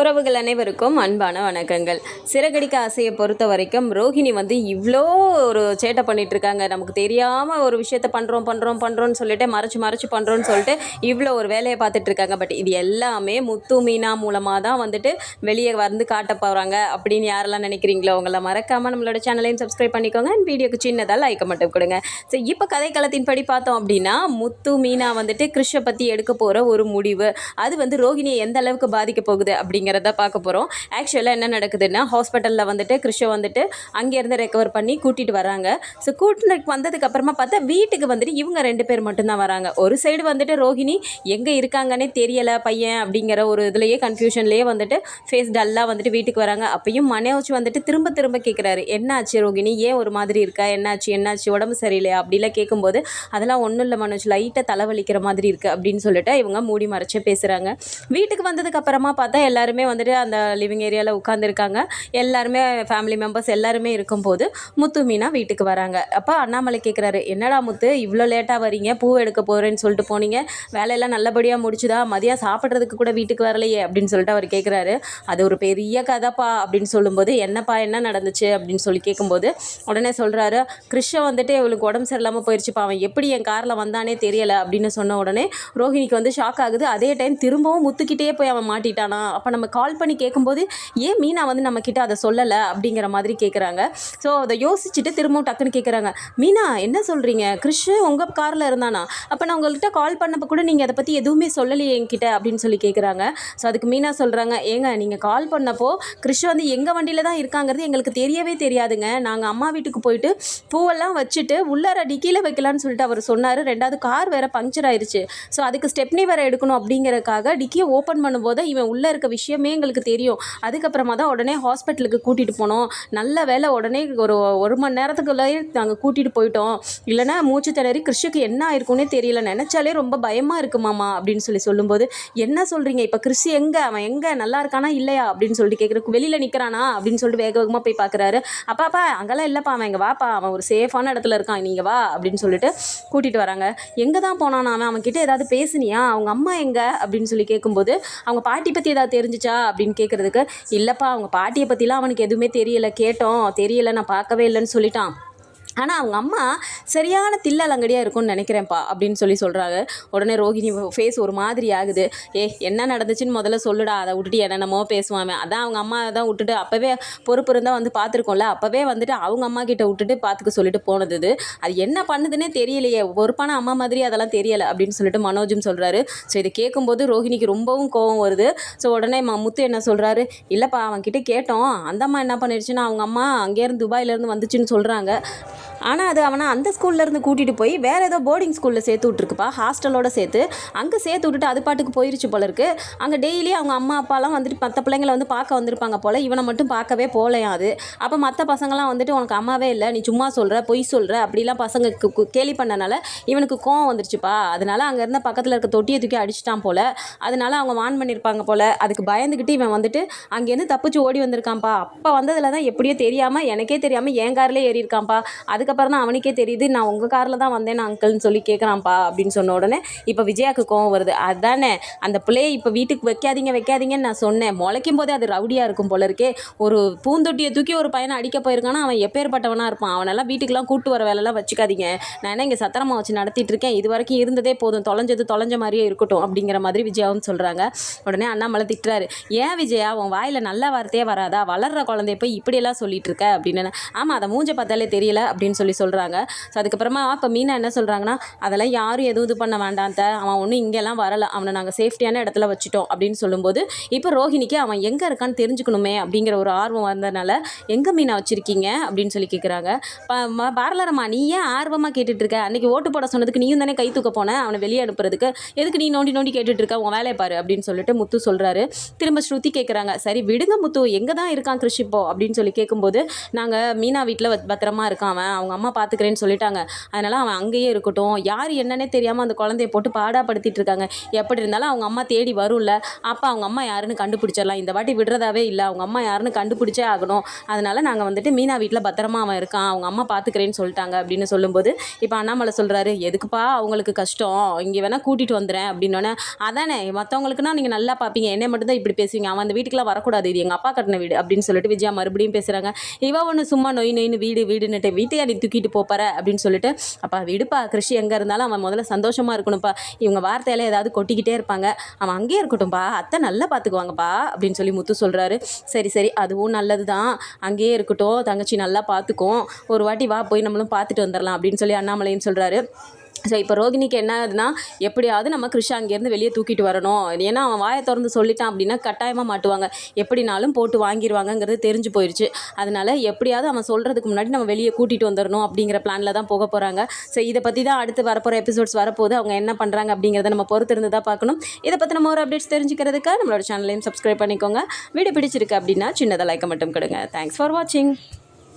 உறவுகள் அனைவருக்கும் அன்பான வணக்கங்கள். சிறகடிக்க ஆசையை பொறுத்த வரைக்கும் ரோஹிணி வந்து இவ்வளோ ஒரு சேட்டை பண்ணிட்டு இருக்காங்க. நமக்கு தெரியாமல் ஒரு விஷயத்த பண்ணுறோம் பண்ணுறோம் பண்ணுறோன்னு சொல்லிட்டு மறைச்சு மறைச்சு பண்ணுறோன்னு சொல்லிட்டு இவ்வளோ ஒரு வேலையை பார்த்துட்டு இருக்காங்க. பட் இது எல்லாமே முத்து மீனா மூலமாக தான் வந்துட்டு வெளியே வந்து காட்ட போகிறாங்க அப்படின்னு யாரெல்லாம் நினைக்கிறீங்களோ அவங்கள மறக்காமல் நம்மளோட சேனலையும் சப்ஸ்கிரைப் பண்ணிக்கோங்க. அண்ட் வீடியோக்கு சின்னதாக லைக்கை மட்டும் கொடுங்க. ஸோ இப்போ கதைக்களத்தின் படி பார்த்தோம் அப்படின்னா முத்து மீனா வந்துட்டு கிருஷ்ண பற்றி எடுக்க போகிற ஒரு முடிவு. அது வந்து ரோஹிணியை எந்த அளவுக்கு பாதிக்க போகுது அப்படின்னு அப்படிங்கிறத பார்க்க போகிறோம் ஆக்சுவலாக என்ன நடக்குதுன்னா ஹாஸ்பிட்டலில் வந்துட்டு கிருஷ்ண வந்துட்டு அங்கேருந்து ரெக்கவர் பண்ணி கூட்டிகிட்டு வராங்க. ஸோ கூட்டினருக்கு வந்ததுக்கு அப்புறமா பார்த்தா வீட்டுக்கு வந்துட்டு இவங்க ரெண்டு பேர் மட்டும்தான் வராங்க. ஒரு சைடு வந்துட்டு ரோஹிணி எங்கே இருக்காங்கன்னே தெரியலை பையன் அப்படிங்கிற ஒரு இதுலேயே கன்ஃபியூஷன்லேயே வந்துட்டு ஃபேஸ் டல்லாக வந்துட்டு வீட்டுக்கு வராங்க. அப்பயும் மனோஜ் வந்துட்டு திரும்ப திரும்ப கேட்குறாரு என்னாச்சு ரோகிணி ஏன் ஒரு மாதிரி இருக்கா? என்னாச்சு? என்னாச்சு? உடம்பு சரியில்லையா? அப்படிலாம் கேட்கும்போது அதெல்லாம் ஒன்றும் இல்லை மனோஜ். லைட்டாக தலைவலிக்கிற மாதிரி இருக்குது அப்படின்னு சொல்லிட்டு இவங்க மூடி மறைச்சே பேசுகிறாங்க வீட்டுக்கு வந்ததுக்கு அப்புறமா பார்த்தா எல்லாருமே வந்துட்டு அந்த லிவிங் ஏரியாவில் உட்காந்துருக்காங்க எல்லாருமே ஃபேமிலி மெம்பர்ஸ் எல்லாருமே இருக்கும்போது முத்து மீனா வீட்டுக்கு வராங்க. அப்போ அண்ணாமலை கேட்குறாரு என்னடா முத்து இவ்வளோ லேட்டாக வரீங்க பூ எடுக்க போகிறேன்னு சொல்லிட்டு போனீங்க. வேலையெல்லாம் நல்லபடியாக முடிச்சுதா? மதியம் சாப்பிட்றதுக்கு கூட வீட்டுக்கு வரலையே அப்படின்னு சொல்லிட்டு அவர் கேட்குறாரு அது ஒரு பெரிய கதைப்பா அப்படின்னு சொல்லும்போது என்னப்பா என்ன நடந்துச்சு? அப்படின்னு சொல்லி கேட்கும்போது உடனே சொல்கிறாரு கிருஷ்ண வந்துட்டு இவளுக்கு உடம்பு சரியில்லாமல் போயிடுச்சுப்பா அவன் எப்படி என் காரில் வந்தானே தெரியலை அப்படின்னு சொன்ன உடனே ரோஹிணிக்கு வந்து ஷாக் ஆகுது. அதே டைம் திரும்பவும் முத்துக்கிட்டே போய் அவன் மாட்டிட்டானா? அப்போ நம்ம நம்ம கால் பண்ணி கேட்கும்போது ஏன் மீனா வந்து நம்மக்கிட்ட அதை சொல்லலை? அப்படிங்கிற மாதிரி கேட்குறாங்க ஸோ அதை யோசிச்சுட்டு திரும்பவும் டக்குன்னு கேட்குறாங்க மீனா என்ன சொல்கிறீங்க கிறிஷ் உங்கள் காரில் இருந்தானா? அப்போ நான் உங்கள்கிட்ட கால் பண்ணப்போ கூட நீங்கள் அதை பற்றி எதுவுமே சொல்லலையே என்கிட்ட அப்படின்னு சொல்லி கேட்குறாங்க ஸோ அதுக்கு மீனா சொல்கிறாங்க ஏங்க நீங்கள் கால் பண்ணப்போ கிறிஷ் வந்து எங்கள் வண்டியில் தான் இருக்காங்கிறது எங்களுக்கு தெரியவே தெரியாதுங்க. நாங்கள் அம்மா வீட்டுக்கு போயிட்டு பூவெல்லாம் வச்சுட்டு உள்ளார டிக்கியில் வைக்கலான்னு சொல்லிட்டு அவர் சொன்னார். ரெண்டாவது கார் வேறு பங்க்சர் ஆயிடுச்சு ஸோ அதுக்கு ஸ்டெப்னி வேறு எடுக்கணும் அப்படிங்கிறதுக்காக டிக்கியை ஓப்பன் பண்ணும்போது இவன் உள்ளே இருக்க விஷயம் எங்களுக்கு தெரியும். அதுக்கப்புறமா தான் உடனே ஹாஸ்பிட்டலுக்கு கூட்டிகிட்டு போனோம். நல்ல வேலை உடனே ஒரு ஒரு மணி நேரத்துக்குள்ளேயே நாங்கள் கூட்டிகிட்டு போயிட்டோம். இல்லைன்னா மூச்சு திணறி கிறிஷுக்கு என்ன ஆயிருக்குன்னே தெரியல. நினச்சாலே ரொம்ப பயமாக இருக்குமாமா அப்படின்னு சொல்லி சொல்லும்போது என்ன சொல்கிறீங்க இப்போ கிறிஷ் எங்கே? அவன் எங்கே? நல்லா இருக்கானா? இல்லையா? அப்படின்னு சொல்லிட்டு கேட்குறக்கு வெளியில் நிற்கிறானா அப்படின்னு சொல்லிட்டு வேக வேகமாக போய் பார்க்குறாரு அப்பாப்பா அங்கெல்லாம் இல்லைப்பா அவன் எங்கே வாப்பா அவன் ஒரு சேஃபான இடத்துல இருக்கான் நீங்கள் வா அப்படின்னு சொல்லிட்டு கூட்டிகிட்டு வராங்க. எங்கே தான் போனான் அவன்? அவன்கிட்ட ஏதாவது பேசுனியா? அவங்க அம்மா எங்கே? அப்படின்னு சொல்லி கேட்கும்போது அவங்க பாட்டி பற்றி ஏதாவது தெரிஞ்சு தெரிஞ்சிச்சா அப்படின்னு கேட்குறதுக்கு இல்லைப்பா அவங்க பாட்டியை பற்றிலாம் அவனுக்கு எதுவுமே தெரியலை கேட்டோம் தெரியல நான் பார்க்கவே இல்லைன்னு சொல்லிட்டான். ஆனால் அவங்க அம்மா சரியான தில்லலங்கடியாக இருக்கும்னு நினைக்கிறேன்ப்பா அப்படின்னு சொல்லி சொல்கிறாங்க உடனே ரோகிணி ஃபேஸ் ஒரு மாதிரி ஆகுது. ஏ என்ன நடந்துச்சுன்னு முதல்ல சொல்லுடா அதை விட்டுட்டு என்னென்னமோ பேசுவாமே. அதான் அவங்க அம்மா தான் விட்டுட்டு அப்போவே பொறுப்பு இருந்தால் வந்து பார்த்துருக்கோம்ல அப்போவே வந்துட்டு அவங்க அம்மா கிட்ட விட்டுட்டு பார்த்துக்க சொல்லிட்டு போனது இது. அது என்ன பண்ணுதுன்னே தெரியலையே. பொறுப்பான அம்மா மாதிரி அதெல்லாம் தெரியலை அப்படின்னு சொல்லிட்டு மனோஜும் சொல்கிறாரு ஸோ இதை கேட்கும்போது ரோஹிணிக்கு ரொம்பவும் கோவம் வருது. ஸோ உடனே முத்து என்ன சொல்கிறாரு இல்லைப்பா அவன்கிட்ட கேட்டோம். அந்த அம்மா என்ன பண்ணிடுச்சுன்னா அவங்க அம்மா அங்கேருந்து துபாயிலேருந்து வந்துச்சுன்னு சொல்கிறாங்க ஆனால் அது அவனை அந்த ஸ்கூல்லேருந்து கூட்டிகிட்டு போய் வேறு ஏதோ போர்டிங் ஸ்கூலில் சேர்த்து விட்ருக்குப்பா ஹாஸ்டலோட சேர்த்து. அங்கே சேர்த்து விட்டுட்டு அது பாட்டுக்கு போயிருச்சு போல இருக்கு. அங்கே டெய்லி அவங்க அம்மா அப்பாலாம் வந்துட்டு மற்ற பிள்ளைங்களை வந்து பார்க்க வந்திருப்பாங்க போல். இவனை மட்டும் பார்க்கவே போகலையாம் அது? அப்போ மற்ற பசங்களாம் வந்துட்டு உனக்கு அம்மாவே இல்லை. நீ சும்மா சொல்கிற பொய் சொல்கிற அப்படிலாம் பசங்களுக்கு கேலி பண்ணனால இவனுக்கு கோவம் வந்துருச்சுப்பா. அதனால் அங்கே இருந்த பக்கத்தில் இருக்க தொட்டியை தூக்கி அடிச்சிட்டான் போல். அதனால் அவங்க வான் பண்ணியிருப்பாங்க போல். அதுக்கு பயந்துக்கிட்டு இவன் வந்துட்டு அங்கேருந்து தப்பிச்சு ஓடி வந்திருக்கான்ப்பா. அப்போ வந்ததில் தான் எப்படியோ தெரியாமல் எனக்கே தெரியாமல் என் கார்லேயே ஏறி இருக்கான்ப்பா அதுக்கப்புறம் தான் அவனுக்கே தெரியுது நான் உங்கள் காரில் தான் வந்தேன் அங்கிள்னு சொல்லி கேட்குறான்ப்பா அப்படின்னு சொன்ன உடனே இப்போ விஜயாக்கு கோவம் வருது. அதானே அந்த பிள்ளையை இப்போ வீட்டுக்கு வைக்காதீங்க வைக்காதீங்கன்னு நான் சொன்னேன். முளைக்கும் போதே அது ரவுடியாக இருக்கும் போல இருக்கே. ஒரு பூந்தொட்டியை தூக்கி ஒரு பையனை அடிக்க போயிருக்கானா அவன் எப்பேற்பட்டவனாக இருப்பான். அவனெல்லாம் வீட்டுக்கெலாம் கூட்டு வர வேலைலாம் வச்சுக்காதீங்க. நான் என்ன இங்கே சத்திரமா வச்சு நடத்திட்டு இருக்கேன். இது வரைக்கும் இருந்ததே போதும். தொலைஞ்சது தொலைஞ்ச மாதிரியே இருக்கட்டும் அப்படிங்கிற மாதிரி விஜயாவும் சொல்கிறாங்க உடனே அண்ணாமலை திட்டுறாரு. ஏன் விஜயா உன் வாயில் நல்ல வார்த்தையே வராதா? வளர்ற குழந்தைய போய் இப்படியெல்லாம் சொல்லிட்டு இருக்க? அப்படின்னு. ஆமாம் அதை மூஞ்ச பார்த்தாலே தெரியல. அப்படின்னு சொல்லி சொல்கிறாங்க ஸோ அதுக்கப்புறமா இப்போ மீனா என்ன சொல்கிறாங்கன்னா அதெல்லாம் யாரும் எதுவும் இது பண்ண வேண்டாம் அவன் ஒன்றும் இங்கெல்லாம் வரல. அவனை நாங்கள் சேஃப்டியான இடத்துல வச்சுட்டோம். அப்படின்னு சொல்லும்போது இப்போ ரோஹிணிக்கு அவன் எங்கே இருக்கான்னு தெரிஞ்சுக்கணுமே அப்படிங்கிற ஒரு ஆர்வம் வந்ததுனால எங்கே மீனா வச்சுருக்கீங்க? அப்படின்னு சொல்லி கேட்குறாங்க பாரலரம்மா நீ ஏன் ஆர்வமாக கேட்டுட்டு இருக்க? அன்றைக்கி ஓட்டு போட சொன்னதுக்கு நீயும் தானே கை தூக்க போனேன் அவனை வெளியே அனுப்புறதுக்கு. எதுக்கு நீ நோண்டி நோண்டி கேட்டுட்டு இருக்க? உன் வேலையை பாரு அப்படின்னு சொல்லிட்டு முத்து சொல்கிறாரு திரும்ப ஸ்ருதி கேட்குறாங்க சரி விடுங்க முத்து. எங்கே தான் இருக்கான் கிருஷிப்போ அப்படின்னு சொல்லி கேட்கும்போது நாங்கள் மீனா வீட்டில் பத்திரமா இருக்கான் அவன். அவங்க அம்மா பார்த்துக்கிறேன்னு சொல்லிட்டாங்க. அதனால் அவன் அங்கேயே இருக்கட்டும். யார் என்னன்னே தெரியாமல் அந்த குழந்தைய போட்டு பாடாப்படுத்திட்டு இருக்காங்க. எப்படி இருந்தாலும் அவங்க அம்மா தேடி வரும்ல. அப்போ அவங்க அம்மா யாருன்னு கண்டுபிடிச்சிடலாம். இந்த வாட்டி விடுறதாவே இல்லை. அவங்க அம்மா யாருன்னு கண்டுபிடிச்சே ஆகணும். அதனால் நாங்கள் வந்துட்டு மீனா வீட்டில் பத்திரமா அவன் இருக்கான். அவங்க அம்மா பார்த்துக்கிறேன்னு சொல்லிட்டாங்க அப்படின்னு சொல்லும்போது இப்போ அண்ணாமலை சொல்கிறாரு எதுக்குப்பா அவங்களுக்கு கஷ்டம்? இங்கே வேணால் கூட்டிகிட்டு வந்துடுறேன் அப்படின்னோடனே அதானே மற்றவங்களுக்குனா நீங்கள் நல்லா பார்ப்பீங்க என்னை மட்டும்தான் இப்படி பேசுவீங்க. அவன் அந்த வீட்டுக்குலாம் வரக்கூடாது. இது எங்கள் அப்பா கட்டின வீடு அப்படின்னு சொல்லிட்டு விஜயா மறுபடியும் பேசுகிறாங்க இவ ஒன்று சும்மா நொய் நொயின்னு வீடு வீடுன்னுட்டு வீட்டு நீ தூக்கிட்டு போப்பார அப்படின்னு சொல்லிட்டு அப்பா விடுப்பா கிருஷி எங்கே இருந்தாலும் அவன் முதல்ல சந்தோஷமாக இருக்கணும்ப்பா. இவங்க வார்த்தையில ஏதாவது கொட்டிக்கிட்டே இருப்பாங்க. அவன் அங்கேயே இருக்கட்டும்ப்பா அத்தை நல்லா பார்த்துக்குவாங்கப்பா அப்படின்னு சொல்லி முத்து சொல்கிறாரு சரி சரி. அதுவும் நல்லது தான் அங்கேயே இருக்கட்டும். தங்கச்சி நல்லா பார்த்துக்கும் ஒரு வாட்டி வா போய் நம்மளும் பார்த்துட்டு வந்துடலாம் அப்படின்னு சொல்லி அண்ணாமலைன்னு சொல்கிறாரு ஸோ இப்போ ரோகிணிக்கு என்ன ஆகுதுன்னா எப்படியாவது நம்ம கிருஷா அங்கேருந்து வெளியே தூக்கிட்டு வரணும். ஏன்னா அவன் வாயை திறந்து சொல்லிட்டான் அப்படின்னா கட்டாயமாக மாட்டுவாங்க. எப்படினாலும் போட்டு வாங்கிடுவாங்கங்கிறது தெரிஞ்சு போயிடுச்சு அதனால் எப்படியாவது அவன் சொல்கிறதுக்கு முன்னாடி நம்ம வெளியே கூட்டிகிட்டு வந்துடணும் அப்படிங்கிற பிளானில் தான் போக போகிறாங்க ஸோ இதை பற்றி தான் அடுத்து வரப்போகிற எபிசோட்ஸ் வரப்போது அவங்க என்ன பண்ணுறாங்க அப்படிங்கிறத நம்ம பொறுத்து இருந்து தான் பார்க்கணும். இதை பற்றி நம்ம ஒரு அப்டேட்ஸ் தெரிஞ்சுக்கிறதுக்கு நம்மளோட சேனலையும் சப்ஸ்கிரைப் பண்ணிக்கோங்க. வீடியோ பிடிச்சிருக்கு அப்படின்னா சின்னதாக லைக்கை மட்டும் கொடுங்க. தேங்க்ஸ் ஃபார் வாட்சிங்